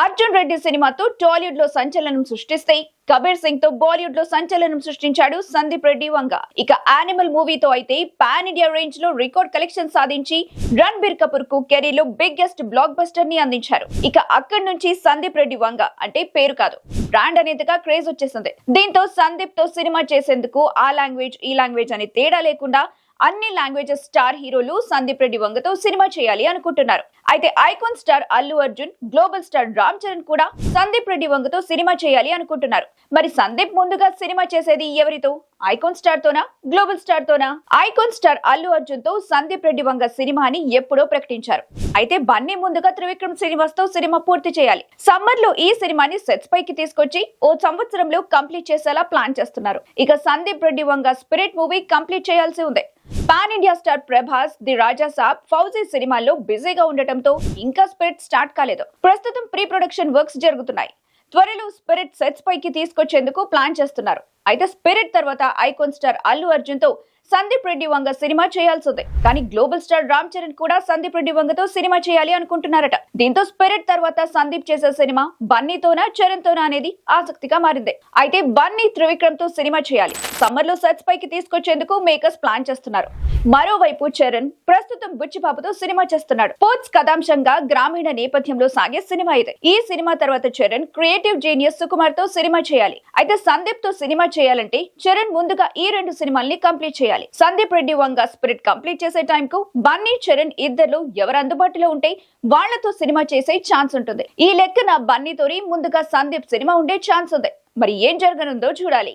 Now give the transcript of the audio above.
అర్జున్ రెడ్డి సినిమాతో టాలీవుడ్లో సంచలనం సృష్టిస్తే కబీర్ సింగ్తో బాలీవుడ్లో సంచలనం సృష్టించాడు సందీప్ రెడ్డి వంగ. ఇక యానిమల్ మూవీతో అయితే పాన్ ఇండియా రేంజ్లో రికార్డ్ కలెక్షన్ సాధించి రణబీర్ కపూర్కు కెరీర్లో బిగ్గెస్ట్ బ్లాక్ బస్టర్ని అందించారు. ఇక అక్కడి నుంచి సందీప్ రెడ్డి వంగ అంటే పేరు కాదు. బ్రాండ్ అనేదిగా క్రేజ్ వచ్చేసింది. దీంతో సందీప్తో సినిమా చేసేందుకు ఆ లాంగ్వేజ్ ఈ లాంగ్వేజ్ అనే తేడా లేకుండా అన్ని లాంగ్వేజెస్ స్టార్ హీరోలు సందీప్ రెడ్డి వంగతో సినిమా చేయాలి అనుకుంటున్నారు. అయితే icon star Allu Arjun global star Ram Charan కూడా సందీప్ రెడ్డి వంగతో సినిమా చేయాలి అనుకుంటున్నారు. మరి సందీప్ ముందుగా సినిమా చేసేది ఎవరితో? ఐకాన్ స్టార్ తోనా గ్లోబల్ స్టార్ తోనా ఐకాన్ స్టార్ అల్లు అర్జున్తో సందీప్ రెడ్డి వంగ సినిమాని ఎప్పుడో ప్రకటించారు. అయితే బన్నీ ముందుగా త్రివిక్రమ్ శ్రీనివాస్తో సినిమా పూర్తి చేయాలి. సమ్మర్లో ఈ సినిమాని సెట్స్ పైకి తీసుకొచ్చి ఓ సంవత్సరంలో కంప్లీట్ చేసేలా ప్లాన్ చేస్తున్నారు. ఇక Sandeep Reddy Vanga spirit movie complete చేయాల్సి ఉంది. Pan India star Prabhas the Raja Saab Fauji సినిమాల్లో బిజీగా ఉండటంతో ఇంకా స్పిరిట్ స్టార్ట్ కాలేదు. ప్రస్తుతం ప్రీ ప్రొడక్షన్ వర్క్స్ జరుగుతున్నాయి. త్వరలో స్పిరిట్ సెట్స్ పైకి తీసుకొచ్చేందుకు ప్లాన్ చేస్తున్నారు. అయితే స్పిరిట్ తర్వాత ఐకాన్ స్టార్ అల్లు అర్జున్తో సందీప్ రెడ్డి వంగ సినిమా చేయాల్సిందే. కానీ గ్లోబల్ స్టార్ రామ్ చరణ్ కూడా సందీప్ రెడ్డి వంగతో సినిమా చేయాలి అనుకుంటున్నారట. దీంతో స్పిరిట్ తర్వాత సందీప్ చేసే సినిమా బన్నీతోనా చరణ్ తోనా అనేది ఆసక్తిగా మారింది. అయితే బన్నీ త్రివిక్రమ్తో సినిమా చేయాలి. సమ్మర్లో సెట్స్ పైకి తీసుకొచ్చేందుకు మేకర్స్ ప్లాన్ చేస్తున్నారు. మరోవైపు చరణ్ ప్రస్తుతం బుచ్చిబాబుతో సినిమా చేస్తున్నాడు. పోర్ట్స్ కథాంశంగా గ్రామీణ నేపథ్యంలో సాగే సినిమా ఇది. ఈ సినిమా తర్వాత చరణ్ క్రియేటివ్ జీనియస్ సుకుమార్తో సినిమా చేయాలి. అయితే సందీప్తో సినిమా చేయాలంటే చరణ్ ముందుగా ఈ రెండు సినిమాల్ని కంప్లీట్ చేయాలి. సందీప్ రెడ్డి వంగ స్పిరిట్ కంప్లీట్ చేసే టైం కు బన్నీ చరణ్ ఇద్దరు ఎవరు అందుబాటులో ఉంటే వాళ్ళతో సినిమా చేసే ఛాన్స్ ఉంటుంది. ఈ లెక్కన బన్నీతోని ముందుగా సందీప్ సినిమా ఉండే ఛాన్స్ ఉంది. మరి ఏం జరగనుందో చూడాలి.